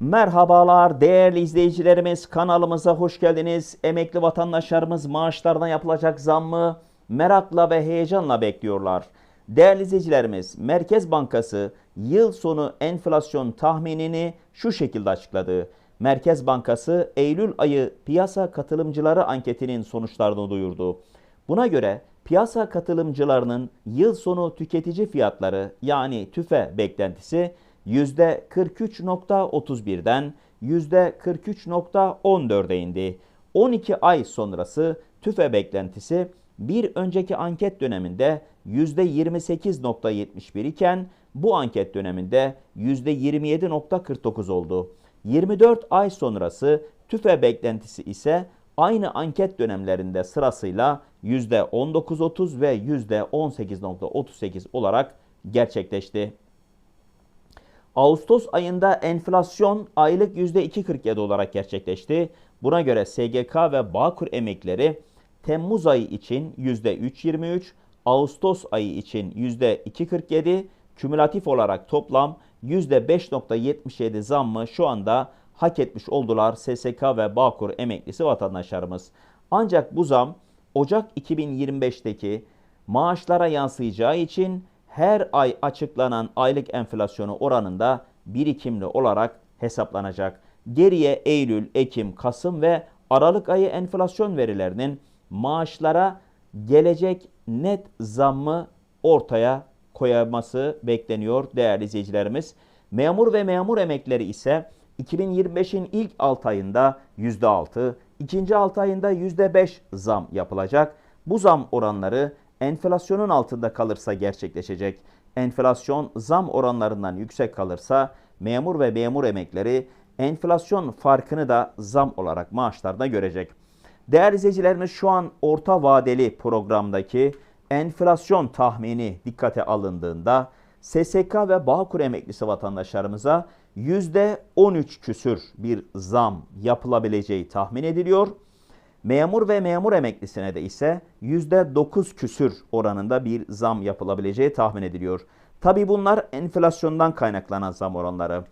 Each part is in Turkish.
Merhabalar değerli izleyicilerimiz kanalımıza hoş geldiniz. Emekli vatandaşlarımız maaşlarına yapılacak zammı merakla ve heyecanla bekliyorlar. Değerli izleyicilerimiz Merkez Bankası yıl sonu enflasyon tahminini şu şekilde açıkladı. Merkez Bankası Eylül ayı piyasa katılımcıları anketinin sonuçlarını duyurdu. Buna göre piyasa katılımcılarının yıl sonu tüketici fiyatları yani TÜFE beklentisi %43.31'den %43.14'e indi. 12 ay sonrası TÜFE beklentisi bir önceki anket döneminde %28.71 iken bu anket döneminde %27.49 oldu. 24 ay sonrası TÜFE beklentisi ise aynı anket dönemlerinde sırasıyla %19.30 ve %18.38 olarak gerçekleşti. Ağustos ayında enflasyon aylık %2.47 olarak gerçekleşti. Buna göre SGK ve Bağkur emekleri Temmuz ayı için %3.23, Ağustos ayı için %2.47, kümülatif olarak toplam %5.77 zammı şu anda hak etmiş oldular SSK ve Bağkur emeklisi vatandaşlarımız. Ancak bu zam Ocak 2025'teki maaşlara yansıyacağı için her ay açıklanan aylık enflasyonu oranında birikimli olarak hesaplanacak. Geriye Eylül, Ekim, Kasım ve Aralık ayı enflasyon verilerinin maaşlara gelecek net zammı ortaya koyması bekleniyor değerli izleyicilerimiz. Memur ve memur emekleri ise 2025'in ilk 6 ayında %6, ikinci 6 ayında %5 zam yapılacak. Bu zam oranları enflasyonun altında kalırsa gerçekleşecek. Enflasyon zam oranlarından yüksek kalırsa memur ve memur emekleri enflasyon farkını da zam olarak maaşlarda görecek. Değerli izleyicilerimiz şu an orta vadeli programdaki enflasyon tahmini dikkate alındığında SSK ve Bağkur emeklisi vatandaşlarımıza %13 küsür bir zam yapılabileceği tahmin ediliyor. Memur ve memur emeklisine de ise %9 küsür oranında bir zam yapılabileceği tahmin ediliyor. Tabi bunlar enflasyondan kaynaklanan zam oranları.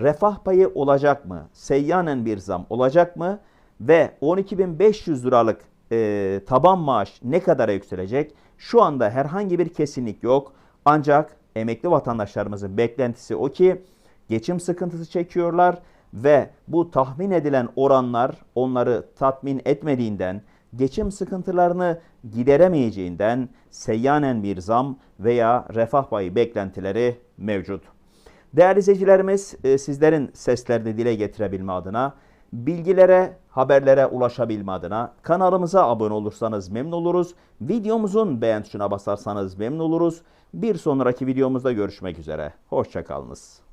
Refah payı olacak mı? Seyyanen bir zam olacak mı? Ve 12.500 liralık e, taban maaş ne kadara yükselecek? Şu anda herhangi bir kesinlik yok. Ancak emekli vatandaşlarımızın beklentisi o ki geçim sıkıntısı çekiyorlar ve bu tahmin edilen oranlar onları tatmin etmediğinden, geçim sıkıntılarını gideremeyeceğinden seyyanen bir zam veya refah payı beklentileri mevcut. Değerli izleyicilerimiz e, sizlerin seslerini dile getirebilme adına, bilgilere, haberlere ulaşabilme adına kanalımıza abone olursanız memnun oluruz. Videomuzun beğen tuşuna basarsanız memnun oluruz. Bir sonraki videomuzda görüşmek üzere. Hoşçakalınız.